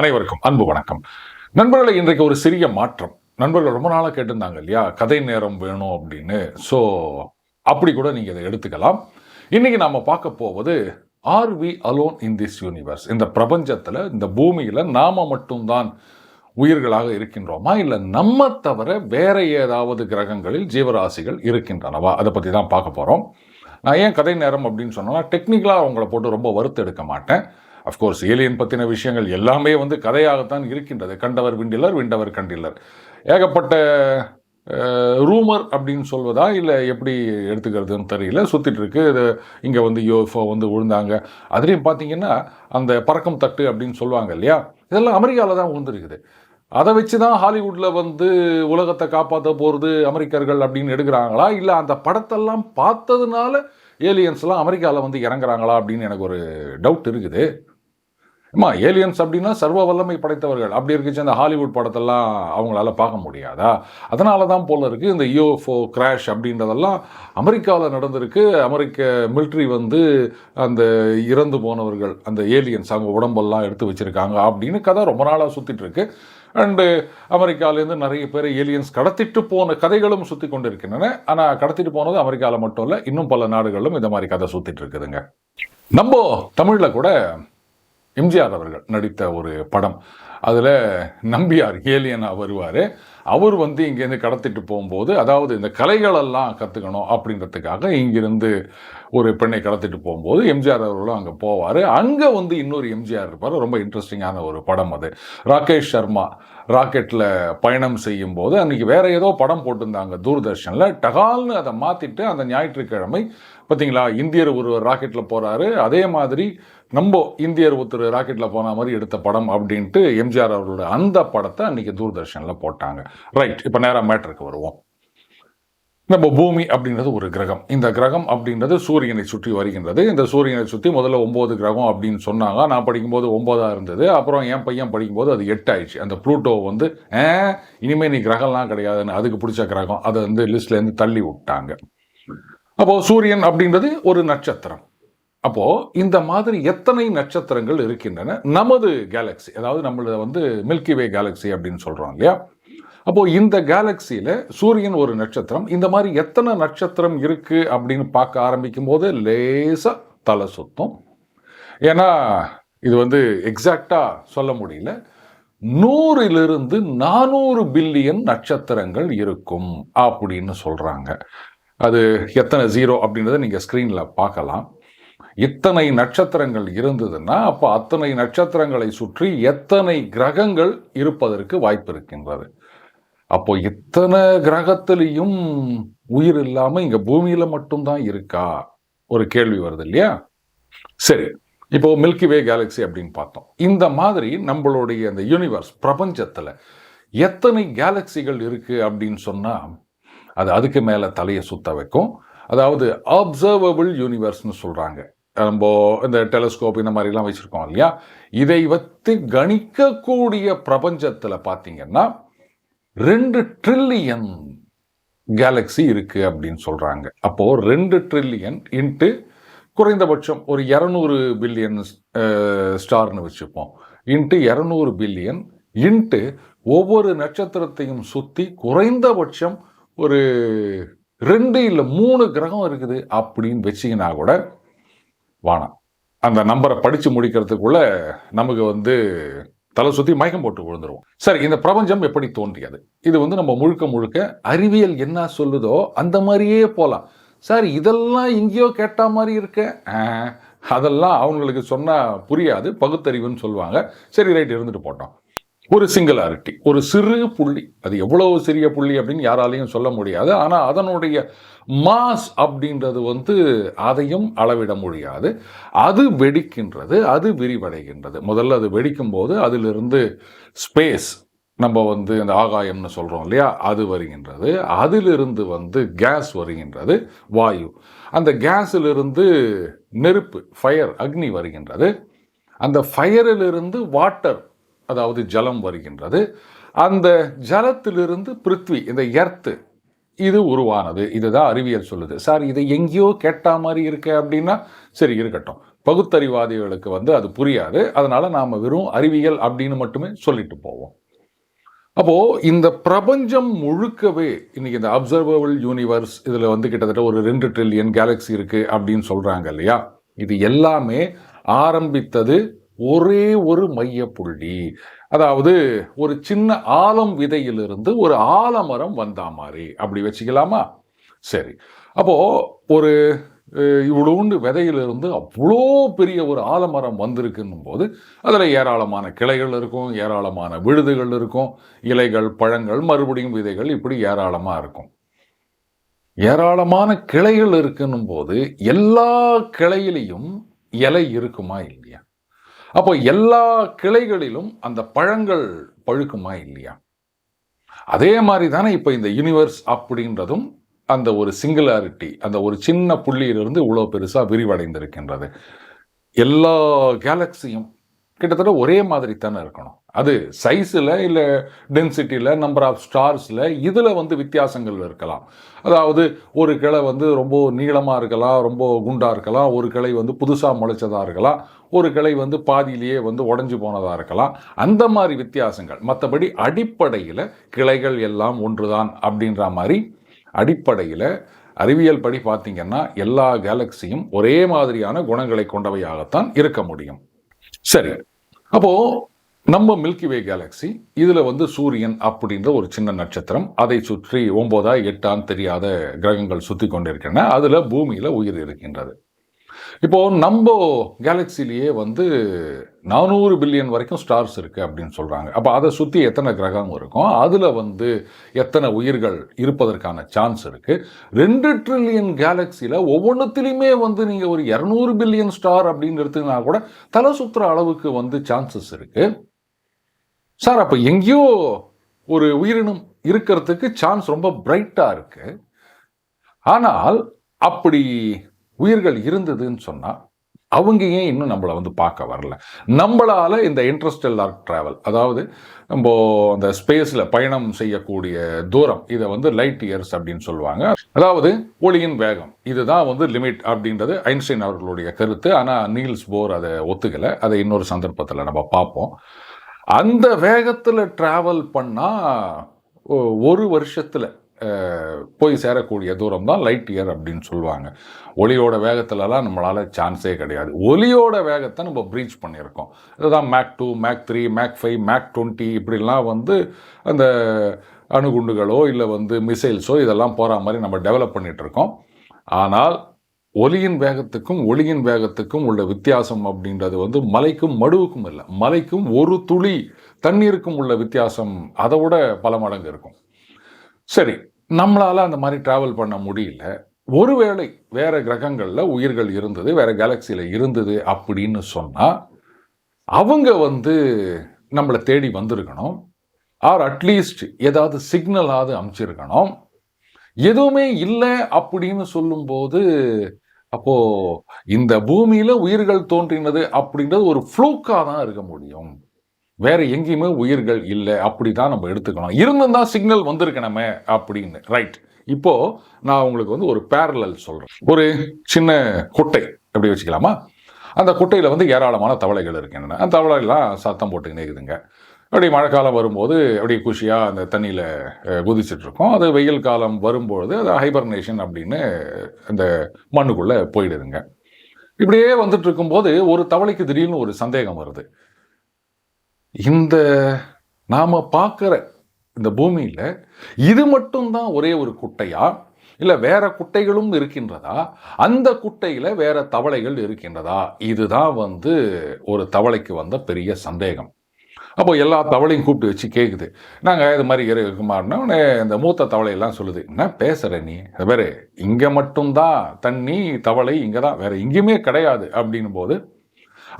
அனைவருக்கும் அன்பு வணக்கம். நண்பர்களை இன்றைக்கு ஒரு சிறிய மாற்றம். நண்பர்கள் ரொம்ப நாளாக கேட்டிருந்தாங்க இல்லையா கதை நேரம் வேணும் அப்படின்னு. ஸோ அப்படி கூட நீங்கள் இதை எடுத்துக்கலாம். இன்னைக்கு நாம் பார்க்க போவது are we alone in this universe. இந்த பிரபஞ்சத்தில் இந்த பூமியில் நாம் மட்டும்தான் உயிர்களாக இருக்கின்றோமா? இல்லை நம்ம தவிர வேற ஏதாவது கிரகங்களில் ஜீவராசிகள் இருக்கின்றனவா? அதை பற்றி தான் பார்க்க போகிறோம் நான் ஏன் கதை நேரம் அப்படின்னு சொன்னோன்னா டெக்னிக்கலாக அவங்கள போட்டு ரொம்ப வருத்தம் எடுக்க மாட்டேன். அஃப்கோர்ஸ் ஏலியன் பற்றின விஷயங்கள் எல்லாமே வந்து கதையாகத்தான் இருக்கின்றது. கண்டவர் விண்டிலர் விண்டவர் கண்டில்லர் ஏகப்பட்ட ரூமர் அப்படின்னு சொல்வதா? இல்லை எப்படி எடுத்துக்கிறதுன்னு தெரியல. சுற்றிட்டு இருக்கு. இது இங்கே வந்து யோஃபோ வந்து விழுந்தாங்க. அதுலேயும் பார்த்தீங்கன்னா அந்த பறக்கும் தட்டு அப்படின்னு சொல்லுவாங்க இல்லையா? இதெல்லாம் அமெரிக்காவில் தான் விழுந்துருக்குது. அதை வச்சு தான் ஹாலிவுட்டில் வந்து உலகத்தை காப்பாற்ற போகிறது அமெரிக்கர்கள் அப்படின்னு எடுக்கிறாங்களா? இல்லை அந்த படத்தெல்லாம் பார்த்ததுனால ஏலியன்ஸ்லாம் அமெரிக்காவில் வந்து இறங்குறாங்களா அப்படின்னு எனக்கு ஒரு டவுட் இருக்குது. அம்மா ஏலியன்ஸ் அப்படின்னா சர்வ வல்லமை படைத்தவர்கள். அப்படி இருக்குச்சு அந்த ஹாலிவுட் படத்தெல்லாம் அவங்களால பார்க்க முடியாதா? அதனால தான் போல இருக்குது இந்த யூஎஃப்ஓ கிராஷ் அப்படின்றதெல்லாம் அமெரிக்காவில் நடந்திருக்கு. அமெரிக்க மிலிட்ரி வந்து அந்த இறந்து போனவர்கள் அந்த ஏலியன்ஸ் அவங்க உடம்பெல்லாம் எடுத்து வச்சுருக்காங்க அப்படின்னு கதை ரொம்ப நாளாக சுற்றிட்டு இருக்கு. அண்டு அமெரிக்காவிலேருந்து நிறைய பேர் ஏலியன்ஸ் கடத்திட்டு போன கதைகளும் சுற்றி கொண்டு இருக்கின்றன ஆனால் கடத்திட்டு போனது அமெரிக்காவில் மட்டும் இல்லை இன்னும் பல நாடுகளிலும் இந்த மாதிரி கதை சுற்றிட்டு இருக்குதுங்க. நம்ம தமிழில் கூட எம்ஜிஆர் அவர்கள் நடித்த ஒரு படம். அதில் நம்பியார் ஏலியனாக வருவார். அவர் வந்து இங்கேருந்து கடத்திட்டு போகும்போது அதாவது இந்த கலைகளெல்லாம் கற்றுக்கணும் அப்படின்றதுக்காக இங்கிருந்து ஒரு பெண்ணை கடத்திட்டு போகும்போது எம்ஜிஆர் அவர்களும் அங்கே போவார். அங்கே வந்து இன்னொரு எம்ஜிஆர் இருப்பார். ரொம்ப இன்ட்ரெஸ்டிங்கான ஒரு படம் அது. ராகேஷ் சர்மா ராக்கெட்டில் பயணம் செய்யும் போது அன்றைக்கி வேறு ஏதோ படம் போட்டிருந்தாங்க தூர்தர்ஷனில். டகால்னு அதை மாற்றிட்டு அந்த ஞாயிற்றுக்கிழமை பார்த்தீங்களா? இந்தியர் ஒருவர் ராக்கெட்டில் போகிறாரு அதே மாதிரி நம்ம இந்தியர் ஒருத்தர் ராக்கெட்டில் போன மாதிரி எடுத்த படம் அப்படின்ட்டு எம்ஜிஆர் அவர்களோட அந்த படத்தை அன்றைக்கி தூர்தர்ஷனில் போட்டாங்க. ரைட் இப்போ நேராக மேட்ருக்கு வருவோம். நம்ம பூமி அப்படின்றது ஒரு கிரகம். இந்த கிரகம் அப்படின்றது சூரியனை சுற்றி வருகின்றது. இந்த சூரியனை சுற்றி முதல்ல ஒம்பது கிரகம் அப்படின்னு சொன்னாங்க. நான் படிக்கும்போது ஒம்போதாக இருந்தது. அப்புறம் என் பையன் படிக்கும்போது அது எட்டு ஆயிடுச்சு. அந்த ப்ளூட்டோ வந்து இனிமேல் நீ கிரகம்லாம் கிடையாதுன்னு அதுக்கு பிடிச்ச கிரகம். அதை வந்து லிஸ்ட்லேருந்து தள்ளி விட்டாங்க. அப்போது சூரியன் அப்படின்றது ஒரு நட்சத்திரம். அப்போது இந்த மாதிரி எத்தனை நட்சத்திரங்கள் இருக்கின்றன? நமது கேலக்ஸி அதாவது நம்மள வந்து மில்கிவே கேலக்ஸி அப்படின்னு சொல்கிறோம் இல்லையா? அப்போது இந்த கேலக்சியில் சூரியன் ஒரு நட்சத்திரம். இந்த மாதிரி எத்தனை நட்சத்திரம் இருக்குது அப்படின்னு பார்க்க ஆரம்பிக்கும் போது லேசாக தலை சுத்தம். ஏன்னா இது வந்து எக்ஸாக்டாக சொல்ல முடியல. நூறிலிருந்து நானூறு பில்லியன் நட்சத்திரங்கள் இருக்கும் அப்படின்னு சொல்கிறாங்க அது எத்தனை ஜீரோ அப்படின்றத நீங்கள் ஸ்க்ரீனில் பார்க்கலாம். இத்தனை நட்சத்திரங்கள் இருந்ததுன்னா அப்போ அத்தனை நட்சத்திரங்களை சுற்றி எத்தனை கிரகங்கள் இருப்பதற்கு வாய்ப்பு இருக்கின்றது. அப்போ இத்தனை கிரகத்திலையும் உயிர் இல்லாமல் இங்கே பூமியில் மட்டும்தான் இருக்கா? ஒரு கேள்வி வருது இல்லையா? சரி இப்போ மில்கி வே கேலக்ஸி அப்படின்னு பார்த்தோம். இந்த மாதிரி நம்மளுடைய அந்த யூனிவர்ஸ் பிரபஞ்சத்தில் எத்தனை கேலக்சிகள் இருக்குது அப்படின்னு சொன்னால் அது அதுக்கு மேலே தலையை சுத்த வைக்கும். அதாவது அப்சர்வபிள் யூனிவர்ஸ்னு சொல்கிறாங்க நம்ம இந்த டெலஸ்கோப் இந்த மாதிரிலாம் வச்சுருக்கோம் இல்லையா? இதை வைத்து கணிக்கக்கூடிய பிரபஞ்சத்தில் பார்த்தீங்கன்னா ரெண்டு ட்ரில்லியன் கேலக்ஸி இருக்குது அப்படின்னு சொல்கிறாங்க அப்போது ரெண்டு ட்ரில்லியன் இன்ட்டு குறைந்தபட்சம் ஒரு இரநூறு பில்லியன் ஸ்டார்னு வச்சுப்போம். இன்ட்டு இரநூறு பில்லியன் இன்ட்டு ஒவ்வொரு நட்சத்திரத்தையும் சுற்றி குறைந்தபட்சம் ஒரு ரெண்டு இல்லை மூணு கிரகம் இருக்குது அப்படின்னு வச்சிங்கன்னா கூட வானம். அந்த நம்பரை படித்து முடிக்கிறதுக்குள்ள நமக்கு வந்து தலை சுற்றி மயக்கம் போட்டு விழுந்துருவோம் சரி இந்த பிரபஞ்சம் எப்படி தோன்றியது? இது வந்து நம்ம முழுக்க முழுக்க அறிவியல் என்ன சொல்லுதோ அந்த மாதிரியே போகலாம் சார் இதெல்லாம் எங்கேயோ கேட்ட மாதிரி இருக்க. அதெல்லாம் அவங்களுக்கு சொன்னால் புரியாது பகுத்தறிவுன்னு சொல்லுவாங்க. சரி ரைட் இருந்துட்டு போட்டோம். ஒரு சிங்குலாரிட்டி ஒரு சிறு புள்ளி. அது எவ்வளவு சிறிய புள்ளி அப்படின்னு யாராலையும் சொல்ல முடியாது. ஆனால் அதனுடைய மாஸ் அப்படின்றது வந்து அதையும் அளவிட முடியாது. அது வெடிக்கின்றது அது விரிவடைகின்றது. முதல்ல அது வெடிக்கும் போது அதிலிருந்து ஸ்பேஸ் நம்ம வந்து இந்த ஆகாயம்னு சொல்கிறோம் இல்லையா? அது வருகின்றது. அதிலிருந்து வந்து கேஸ் வருகின்றது வாயு. அந்த கேஸிலிருந்து நெருப்பு ஃபயர் அக்னி வருகின்றது. அந்த ஃபயரிலிருந்து வாட்டர் அதாவது ஜலம் வருகின்றது. அந்த ஜலத்திலிருந்து பிருத்வி இந்த எர்த்து இது உருவானது. இதுதான் அறிவியல் சொல்லுது. சார் இதை எங்கேயோ கேட்டா மாதிரி இருக்கு அப்படின்னா சரி இருக்கட்டும். பகுத்தறிவாதிகளுக்கு வந்து அது புரியாது. அதனால நாம வெறும் அறிவியல் அப்படின்னு மட்டுமே சொல்லிட்டு போவோம். அப்போ இந்த பிரபஞ்சம் முழுக்கவே இன்னைக்கு இந்த அப்சர்வபிள் யூனிவர்ஸ் இதில் வந்து கிட்டத்தட்ட ஒரு ரெண்டு ட்ரில்லியன் கேலக்ஸி இருக்கு அப்படின்னு சொல்றாங்க இல்லையா? இது எல்லாமே ஆரம்பித்தது ஒரே ஒரு மையப்புள்ளி. அதாவது ஒரு சின்ன ஆலம் விதையிலிருந்து ஒரு ஆலமரம் வந்தா மாதிரி. அப்படி வச்சுக்கலாமா? சரி. அப்போது ஒரு அஹ், இவ்வளோண்டு விதையிலிருந்து அவ்வளோ பெரிய ஒரு ஆலமரம் வந்திருக்குன்னும் போது அதில் ஏராளமான கிளைகள் இருக்கும் ஏராளமான விழுதுகள் இருக்கும் இலைகள் பழங்கள் மறுபடியும் விதைகள் இப்படி ஏராளமாக இருக்கும். ஏராளமான கிளைகள் இருக்குன்னும் போது எல்லா கிளையிலையும் இலை இருக்குமா இல்லையா? அப்போ எல்லா கிளைகளிலும் அந்த பழங்கள் பழுக்குமா இல்லையா? அதே மாதிரி தானே இப்போ இந்த யூனிவர்ஸ் அப்படின்றதும் அந்த ஒரு சிங்குலாரிட்டி அந்த ஒரு சின்ன புள்ளியிலிருந்து இவ்வளோ பெருசாக விரிவடைந்திருக்கின்றது. எல்லா கேலக்சியும் கிட்டத்தட்ட ஒரே மாதிரி தானே இருக்கணும். அது சைஸில் இல்லை டென்சிட்டியில் நம்பர் ஆஃப் ஸ்டார்ஸில் இதில் வந்து வித்தியாசங்கள் இருக்கலாம். அதாவது ஒரு கிளை வந்து ரொம்ப நீளமாக இருக்கலாம் ரொம்ப குண்டாக இருக்கலாம் ஒரு கிளை வந்து புதுசாக முளைச்சதாக இருக்கலாம் ஒரு கிளை வந்து பாதியிலேயே வந்து உடஞ்சி போனதாக இருக்கலாம். அந்த மாதிரி வித்தியாசங்கள். மற்றபடி அடிப்படையில் கிளைகள் எல்லாம் ஒன்றுதான் அப்படின்ற மாதிரி அடிப்படையில் அறிவியல் படி பார்த்திங்கன்னா எல்லா கேலக்சியும் ஒரே மாதிரியான குணங்களை கொண்டவையாகத்தான் இருக்க முடியும். சரி. அப்போது நம்ம மில்கி வே கேலக்ஸி இதில் வந்து சூரியன் அப்படின்ற ஒரு சின்ன நட்சத்திரம். அதை சுற்றி ஒம்போதா எட்டான்னு தெரியாத கிரகங்கள் சுற்றி கொண்டிருக்கின்றன அதில் பூமியில் உயிர் இருக்கின்றது. இப்போ நம்ம கேலக்சிலேயே வந்து நானூறு பில்லியன் வரைக்கும் ஸ்டார்ஸ் இருக்குது அப்படின்னு சொல்கிறாங்க அப்போ அதை சுற்றி எத்தனை கிரகம் இருக்கும்? அதில் வந்து எத்தனை உயிர்கள் இருப்பதற்கான சான்ஸ் இருக்குது ரெண்டு ட்ரில்லியன் கேலக்சியில் ஒவ்வொன்றுத்திலையுமே வந்து நீங்கள் ஒரு இரநூறு பில்லியன் ஸ்டார் அப்படின்னு எடுத்துக்கினா கூட தலை சுற்றுற அளவுக்கு வந்து சான்சஸ் இருக்குது சார் அப்போ எங்கேயோ ஒரு உயிரினம் இருக்கிறதுக்கு சான்ஸ் ரொம்ப பிரைட்டாக இருக்குது ஆனால் அப்படி உயிர்கள் இருந்ததுன்னு சொன்னால் அவங்க ஏன் இன்னும் நம்மளை வந்து பார்க்க வரல? நம்மளால் இந்த இன்ட்ரெஸ்டெல்லார் ட்ராவல் அதாவது நம்ம அந்த ஸ்பேஸில் பயணம் செய்யக்கூடிய தூரம் இதை வந்து லைட் இயர்ஸ் அப்படின்னு சொல்லுவாங்க. அதாவது ஒளியின் வேகம் இதுதான் வந்து லிமிட் அப்படின்றது ஐன்ஸ்டைன் அவர்களுடைய கருத்து. ஆனால் நீல்ஸ் போர் அதை ஒத்துக்கலை. அதை இன்னொரு சந்தர்ப்பத்தில் நம்ம பார்ப்போம். அந்த வேகத்தில் ட்ராவல் பண்ணால் ஒரு வருஷத்தில் போய் சேரக்கூடிய தூரம் தான் லைட் இயர் அப்படின்னு சொல்லுவாங்க. ஒளியோட வேகத்துலலாம் நம்மளால் சான்ஸே கிடையாது. ஒலியோட வேகத்தை நம்ம ப்ரீச் பண்ணியிருக்கோம். இதுதான் Mach two Mach three Mach five Mach twenty இப்படிலாம் வந்து அந்த அணுகுண்டுகளோ இல்லை வந்து மிசைல்ஸோ இதெல்லாம் போகிற மாதிரி நம்ம டெவலப் பண்ணிகிட்ருக்கோம் இருக்கோம் ஆனால் ஒலியின் வேகத்துக்கும் ஒளியின் வேகத்துக்கும் உள்ள வித்தியாசம் அப்படின்றது வந்து மலைக்கும் மடுவுக்கும் இல்லை. மலைக்கும் ஒரு துளி தண்ணீருக்கும் உள்ள வித்தியாசம் அதை விட பல மடங்கு இருக்கும். சரி நம்மளால் அந்த மாதிரி ட்ராவல் பண்ண முடியல. ஒருவேளை வேறு கிரகங்களில் உயிர்கள் இருந்தது வேறு கேலக்சியில் இருந்தது அப்படின்னு சொன்னால் அவங்க வந்து நம்மளை தேடி வந்திருக்கணும். ஆர் அட்லீஸ்ட் ஏதாவது சிக்னலாவது அமைச்சிருக்கணும். எதுவுமே இல்லை அப்படின்னு சொல்லும்போது அப்போது இந்த பூமியில் உயிர்கள் தோன்றினது அப்படின்றது ஒரு ஃப்ளூக்காக தான் இருக்க முடியும். வேற எங்கேயுமே உயிர்கள் இல்லை அப்படி தான் நம்ம எடுத்துக்கணும். இருந்தும் தான் சிக்னல் வந்திருக்கணுமே அப்படின்னு. ரைட் இப்போ நான் உங்களுக்கு வந்து ஒரு பேரலல் சொல்கிறேன் ஒரு சின்ன குட்டை எப்படி வச்சுக்கலாமா? அந்த குட்டையில் வந்து ஏராளமான தவளைகள் இருக்கின்றன. அந்த தவளைகள்லாம் சத்தம் போட்டுக்கினே இருக்குதுங்க அப்படி மழைக்காலம் வரும்போது அப்படியே குஷியாக அந்த தண்ணியில் குதிச்சிட்ருக்கோம் அது வெயில் காலம் வரும்பொழுது அது ஹைபர்னேஷன் அப்படின்னு அந்த மண்ணுக்குள்ளே போயிடுதுங்க. இப்படியே வந்துட்டு இருக்கும்போது ஒரு தவளைக்கு திடீர்னு ஒரு சந்தேகம் வருது. இந்த நாம் பார்க்குற இந்த பூமியில் இது மட்டும்தான் ஒரே ஒரு குட்டையா? இல்லை வேற குட்டைகளும் இருக்கின்றதா? அந்த குட்டையில் வேற தவளைகள் இருக்கின்றதா? இதுதான் வந்து ஒரு தவளைக்கு வந்த பெரிய சந்தேகம். அப்போ எல்லா தவளையும் கூப்பிட்டு வச்சு கேட்குது நாங்கள் இது மாதிரி இருக்குமாறுனா உடனே இந்த மூத்த தவளையெல்லாம் சொல்லுது என்ன பேசுகிற நீ? வேறு இங்கே மட்டும்தான் தண்ணி தவளை இங்கே தான் வேறு எங்கேயுமே கிடையாது. அப்படின்னும் போது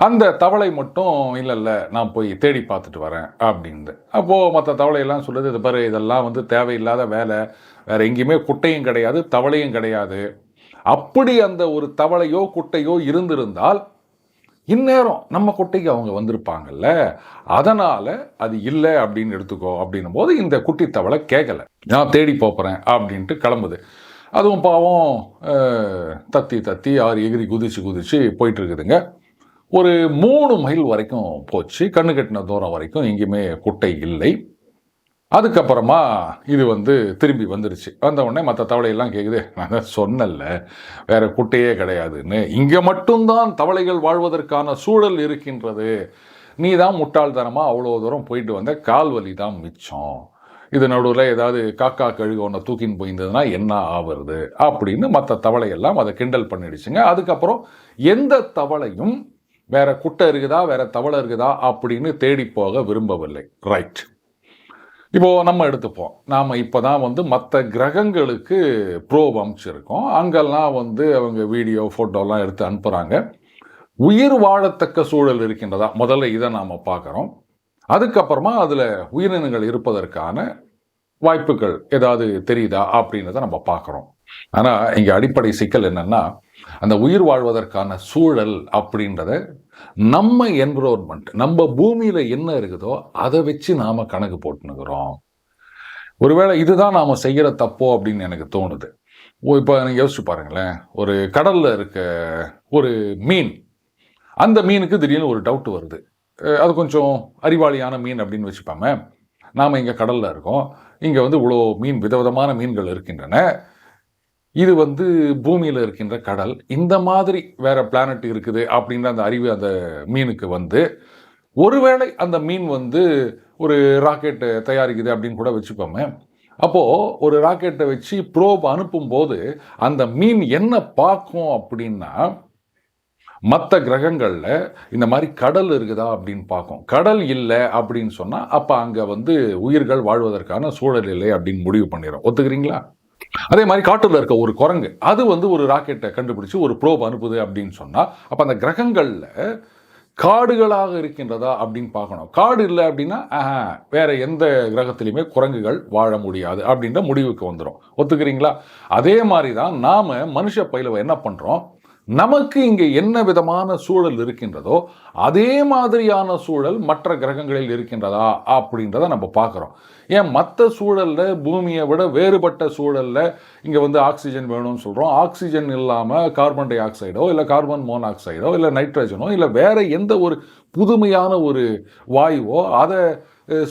அந்த தவளை மட்டும் இல்லை இல்லை நான் போய் தேடி பார்த்துட்டு வரேன் அப்படின்னு அப்போது மற்ற தவளையெல்லாம் சொல்லுது இது பாரு இதெல்லாம் வந்து தேவையில்லாத வேலை. வேறு எங்கேயுமே குட்டையும் கிடையாது தவளையும் கிடையாது. அப்படி அந்த ஒரு தவளையோ குட்டையோ இருந்திருந்தால் இந்நேரம் நம்ம குட்டைக்கு அவங்க வந்திருப்பாங்கல்ல. அதனால் அது இல்லை அப்படின்னு எடுத்துக்கோ அப்படின்னும் போது இந்த குட்டி தவளை கேட்கல. நான் தேடி போகிறேன் அப்படின்ட்டு கிளம்புது. அதுவும் பாவம் தத்தி தத்தி ஆறு எகிரி குதிச்சு குதிச்சு போயிட்டு இருக்குதுங்க. ஒரு மூணு மைல் வரைக்கும் போச்சு. கண்ணு கட்டின தூரம் வரைக்கும் எங்கேயுமே குட்டை இல்லை. அதுக்கப்புறமா இது வந்து திரும்பி வந்துருச்சு. வந்த உடனே மற்ற தவளையெல்லாம் கேட்குது நான் தான் வேற குட்டையே கிடையாதுன்னு. இங்கே மட்டும்தான் தவளைகள் வாழ்வதற்கான சூழல் இருக்கின்றது. நீ தான் முட்டாள்தனமாக அவ்வளோ தூரம் போயிட்டு வந்த கால் வலி தான் மிச்சம். இது நடுவில் ஏதாவது காக்கா கழுகு ஒன்றை தூக்கின்னு போயிருந்ததுன்னா என்ன ஆவருது அப்படின்னு மற்ற தவளையெல்லாம் அதை கிண்டல் பண்ணிடுச்சுங்க. அதுக்கப்புறம் எந்த தவளையும் வேற குட்டை இருக்குதா வேற தவளை இருக்குதா அப்படின்னு தேடி போக விரும்பவில்லை. ரைட் இப்போ நம்ம எடுத்துப்போம். நாம் இப்போ தான் வந்து மற்ற கிரகங்களுக்கு ப்ரோப் அமைச்சிருக்கோம். அங்கெல்லாம் வந்து அவங்க வீடியோ ஃபோட்டோலாம் எடுத்து அனுப்புகிறாங்க உயிர் வாழத்தக்க சூழல் இருக்கின்றதா? முதல்ல இதை நாம் பார்க்குறோம். அதுக்கப்புறமா அதில் உயிரினங்கள் இருப்பதற்கான வாய்ப்புகள் ஏதாவது தெரியுதா அப்படின்றத நம்ம பார்க்குறோம். ஆனால் இங்கே அடிப்படை சிக்கல் என்னென்னா அந்த உயிர் வாழ்வதற்கான சூழல் அப்படின்றத நம்ம என்விரோன்மெண்ட் நம்ம பூமியில் என்ன இருக்குதோ அதை வச்சு நாம் கணக்கு போட்டுனுக்குறோம் ஒருவேளை இதுதான் நாம் செய்கிற தப்போ அப்படின்னு எனக்கு தோணுது. ஓ இப்போ நீங்கள் யோசிச்சு பாருங்களேன். ஒரு கடலில் இருக்க ஒரு மீன் அந்த மீனுக்கு திடீர்னு ஒரு டவுட் வருது. அது கொஞ்சம் அறிவாளியான மீன் அப்படின்னு வச்சுப்பாங்க நாம் இங்கே கடலில் இருக்கோம். இங்கே வந்து இவ்வளோ மீன் விதவிதமான மீன்கள் இருக்கின்றன. இது வந்து பூமியில் இருக்கின்ற கடல். இந்த மாதிரி வேற பிளானட் இருக்குது அப்படின்ற அந்த அறிவு அந்த மீனுக்கு வந்து ஒருவேளை அந்த மீன் வந்து ஒரு ராக்கெட்டை தயாரிக்குது அப்படின்னு கூட வச்சுப்போமே அப்போது ஒரு ராக்கெட்டை வச்சு ப்ரோப் அனுப்பும்போது அந்த மீன் என்ன பார்க்கும் அப்படின்னா மற்ற கிரகங்களில் இந்த மாதிரி கடல் இருக்குதா அப்படின்னு பார்க்கும். கடல் இல்லை அப்படின்னு சொன்னால் அப்போ அங்கே வந்து உயிர்கள் வாழ்வதற்கான சூழல் இல்லை அப்படின்னு முடிவு பண்ணிடும் ஒத்துக்கிறீங்களா? அதே மாதிரி காட்டுல இருக்க ஒரு குரங்கு அது வந்து ஒரு ராக்கெட்டை கண்டுபிடிச்சு ஒரு ப்ரோப் அனுப்புது அப்படின்னு சொன்னால் அப்போ அந்த கிரகங்களில் காடுகளாக இருக்கின்றதா அப்படின்னு பார்க்கணும். காடு இல்லை அப்படின்னா வேற எந்த கிரகத்திலையுமே குரங்குகள் வாழ முடியாது அப்படின்ற முடிவுக்கு வந்துடும் ஒத்துக்கிறீங்களா? அதே மாதிரி தான் நாம மனுஷ பயிலவை என்ன பண்றோம்? நமக்கு இங்கே என்ன விதமான சூழல் இருக்கின்றதோ அதே மாதிரியான சூழல் மற்ற கிரகங்களில் இருக்கின்றதா அப்படின்றத நம்ம பார்க்குறோம். ஏன் மற்ற சூழலில் பூமியை விட வேறுபட்ட சூழலில் இங்கே வந்து ஆக்சிஜன் வேணும்னு சொல்கிறோம். ஆக்சிஜன் இல்லாமல் கார்பன் டை ஆக்சைடோ இல்லை கார்பன் மோனாக்சைடோ இல்லை நைட்ரஜனோ இல்லை வேறு எந்த ஒரு புதுமையான ஒரு வாயுவோ அதை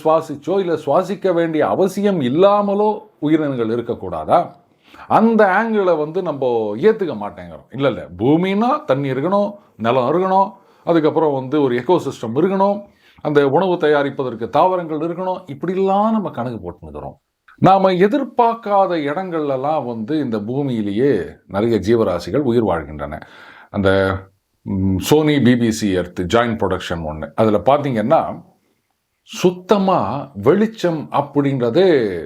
சுவாசிச்சோ இல்லை சுவாசிக்க வேண்டிய அவசியம் இல்லாமலோ உயிரினங்கள் இருக்கக்கூடாதா? அந்த ஆங்கிளை வந்து நம்ம ஏற்றுக்க மாட்டேங்கிறோம். இல்லை இல்லை. பூமின்னா தண்ணி இருக்கணும் நிலம் இருக்கணும் அதுக்கப்புறம் வந்து ஒரு எக்கோசிஸ்டம் இருக்கணும் அந்த உணவு தயாரிப்பதற்கு தாவரங்கள் இருக்கணும் இப்படிலாம் நம்ம கணக்கு போட்டுக்கிறோம் நாம் எதிர்பார்க்காத இடங்கள்லாம் வந்து இந்த பூமியிலேயே நிறைய ஜீவராசிகள் உயிர் வாழ்கின்றன. அந்த Sony BBC Earth joint production ஒன்று அதில் பார்த்தீங்கன்னா சுத்தமாக வெளிச்சம் அப்படின்றது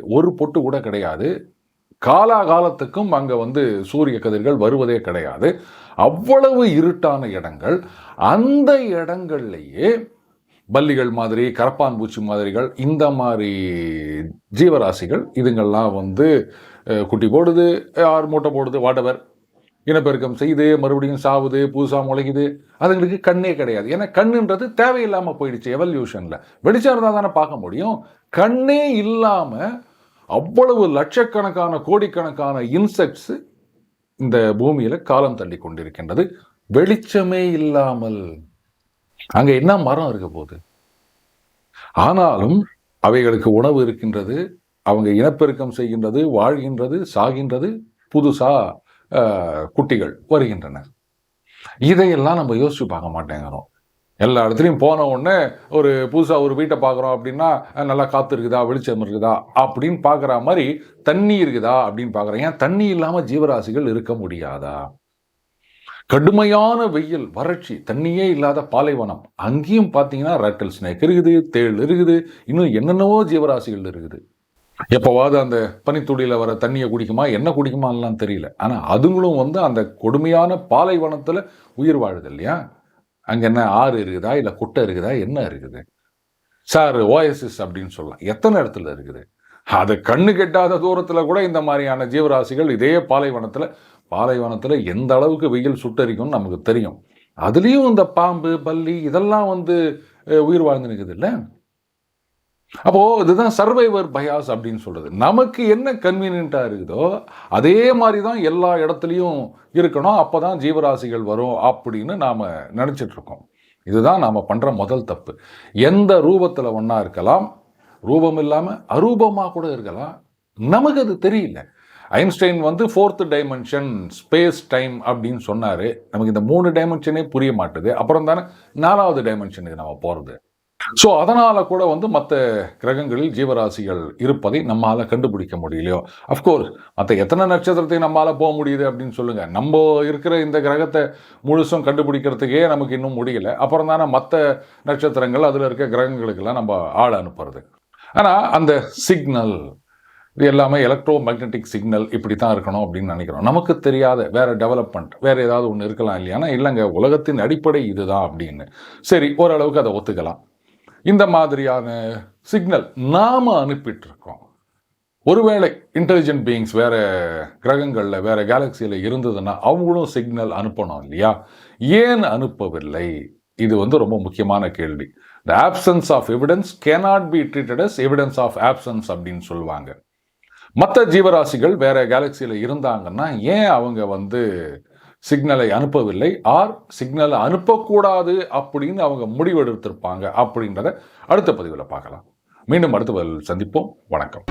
ஒரு பொட்டு கூட கிடையாது. காலாகாலத்துக்கும் அங்கே வந்து சூரிய கதிர்கள் வருவதே கிடையாது. அவ்வளவு இருட்டான இடங்கள். அந்த இடங்கள்லேயே பல்லிகள் மாதிரி கரப்பான் பூச்சி மாதிரிகள் இந்த மாதிரி ஜீவராசிகள் இதுங்கள்லாம் வந்து குட்டி போடுது ஆறு மூட்டை போடுது வாட்டவர் இனப்பெருக்கம் செய்து மறுபடியும் சாவுது புதுசாக முளைக்குது. அதுங்களுக்கு கண்ணே கிடையாது. ஏன்னா கண்ணுன்றது தேவையில்லாமல் போயிடுச்சு எவல்யூஷனில் வெளிச்சம் இருந்தால் தானே பார்க்க முடியும். கண்ணே இல்லாமல் அவ்வளவு லட்சக்கணக்கான கோடிக்கணக்கான இன்செக்ட்ஸ் இந்த பூமியில் காலம் தள்ளி கொண்டிருக்கின்றது. வெளிச்சமே இல்லாமல். அங்கே என்ன மரம் இருக்க போகுது? ஆனாலும் அவைகளுக்கு உணவு இருக்கின்றது அவங்க இனப்பெருக்கம் செய்கின்றது வாழ்கின்றது சாகின்றது புதுசா குட்டிகள் வருகின்றன. இதையெல்லாம் நம்ம யோசிச்சு பார்க்க மாட்டேங்கிறோம். எல்லா இடத்துலையும் போன உடனே ஒரு புதுசாக ஒரு வீட்டை பார்க்குறோம் அப்படின்னா நல்லா காற்று இருக்குதா வெளிச்சம் இருக்குதா அப்படின்னு பார்க்குற மாதிரி தண்ணி இருக்குதா அப்படின்னு பார்க்குறோம் ஏன் தண்ணி இல்லாமல் ஜீவராசிகள் இருக்க முடியாதா? கடுமையான வெயில் வறட்சி தண்ணியே இல்லாத பாலைவனம். அங்கேயும் பார்த்தீங்கன்னா ரட்டல் ஸ்னேக் இருக்குது தேள் இருக்குது இன்னும் என்னென்னவோ ஜீவராசிகள் இருக்குது. எப்போவாவது அந்த பனித்துளியில் வர தண்ணியை குடிக்குமா என்ன குடிக்குமான்லாம் தெரியல. ஆனால் அதுங்களும் வந்து அந்த கொடுமையான பாலைவனத்தில் உயிர் வாழுது இல்லையா? அங்கே என்ன ஆறு இருக்குதா? இல்லை குட்டை இருக்குதா? என்ன இருக்குது? சார் ஓஎஸ்எஸ் அப்படின்னு சொல்லலாம். எத்தனை இடத்துல இருக்குது? அது கண்ணு கெட்டாத தூரத்தில் கூட இந்த மாதிரியான ஜீவராசிகள் இதே பாலைவனத்தில் பாலைவனத்தில் எந்த அளவுக்கு வெயில் சுட்டரிக்கும்னு நமக்கு தெரியும். அதுலேயும் இந்த பாம்பு பல்லி இதெல்லாம் வந்து உயிர் வாழ்ந்து நிற்குது இல்லை? அப்போது இதுதான் சர்வைவர் பயாஸ் அப்படின்னு சொல்கிறது நமக்கு என்ன கன்வீனியண்ட்டாக இருக்குதோ அதே மாதிரி தான் எல்லா இடத்துலையும் இருக்கணும். அப்போ தான் ஜீவராசிகள் வரும் அப்படின்னு நாம் நினச்சிட்ருக்கோம் இதுதான் நாம் பண்ணுற முதல் தப்பு. எந்த ரூபத்தில் ஒன்றா இருக்கலாம் ரூபம் இல்லாமல் அரூபமாக கூட இருக்கலாம். நமக்கு அது தெரியல. ஐன்ஸ்டைன் வந்து ஃபோர்த்து டைமென்ஷன் ஸ்பேஸ் டைம் அப்படின்னு சொன்னார். நமக்கு இந்த மூணு டைமென்ஷனே புரிய மாட்டுது. அப்புறம் தானே நாலாவது டைமென்ஷனுக்கு நம்ம போகிறது ஸோ அதனால் கூட வந்து மற்ற கிரகங்களில் ஜீவராசிகள் இருப்பதை நம்மளால் கண்டுபிடிக்க முடியலையோ? அஃப்கோர்ஸ் மற்ற எத்தனை நட்சத்திரத்தையும் நம்மளால் போக முடியுது அப்படின்னு சொல்லுங்க. நம்ம இருக்கிற இந்த கிரகத்தை முழுசும் கண்டுபிடிக்கிறதுக்கே நமக்கு இன்னும் முடியலை. அப்புறம் தானே மற்ற நட்சத்திரங்கள் அதில் இருக்க கிரகங்களுக்கெல்லாம் நம்ம ஆள் அனுப்புறது. ஆனால் அந்த சிக்னல் இது எல்லாமே எலக்ட்ரோ மேக்னெட்டிக் சிக்னல் இப்படி தான் இருக்கணும் அப்படின்னு நினைக்கிறோம். நமக்கு தெரியாத வேற டெவலப்மெண்ட் வேறு ஏதாவது ஒன்று இருக்கலாம் இல்லையானா இல்லைங்க உலகத்தின் அடிப்படை இதுதான் அப்படின்னு. சரி ஓரளவுக்கு அதை ஒத்துக்கலாம். இந்த மாதிரியான சிக்னல் நாம் அனுப்பிட்டு இருக்கோம் ஒருவேளை இன்டெலிஜென்ட் பீயிங்ஸ் வேறு கிரகங்களில் வேறு கேலக்சியில் இருந்ததுன்னா அவங்களும் சிக்னல் அனுப்பணும் இல்லையா? ஏன் அனுப்பவில்லை? இது வந்து ரொம்ப முக்கியமான கேள்வி. The absence of evidence cannot be treated as evidence of absence அப்படின்னு சொல்லுவாங்க. மற்ற ஜீவராசிகள் வேறு கேலக்சியில் இருந்தாங்கன்னா ஏன் அவங்க வந்து சிக்னலை அனுப்பவில்லை. ஆர் சிக்னலை அனுப்பக்கூடாது அப்படின்னு அவங்க முடிவெடுத்திருப்பாங்க அப்படின்றத அடுத்த பதிவில் பார்க்கலாம். மீண்டும் அடுத்த பதிவில் சந்திப்போம். வணக்கம்.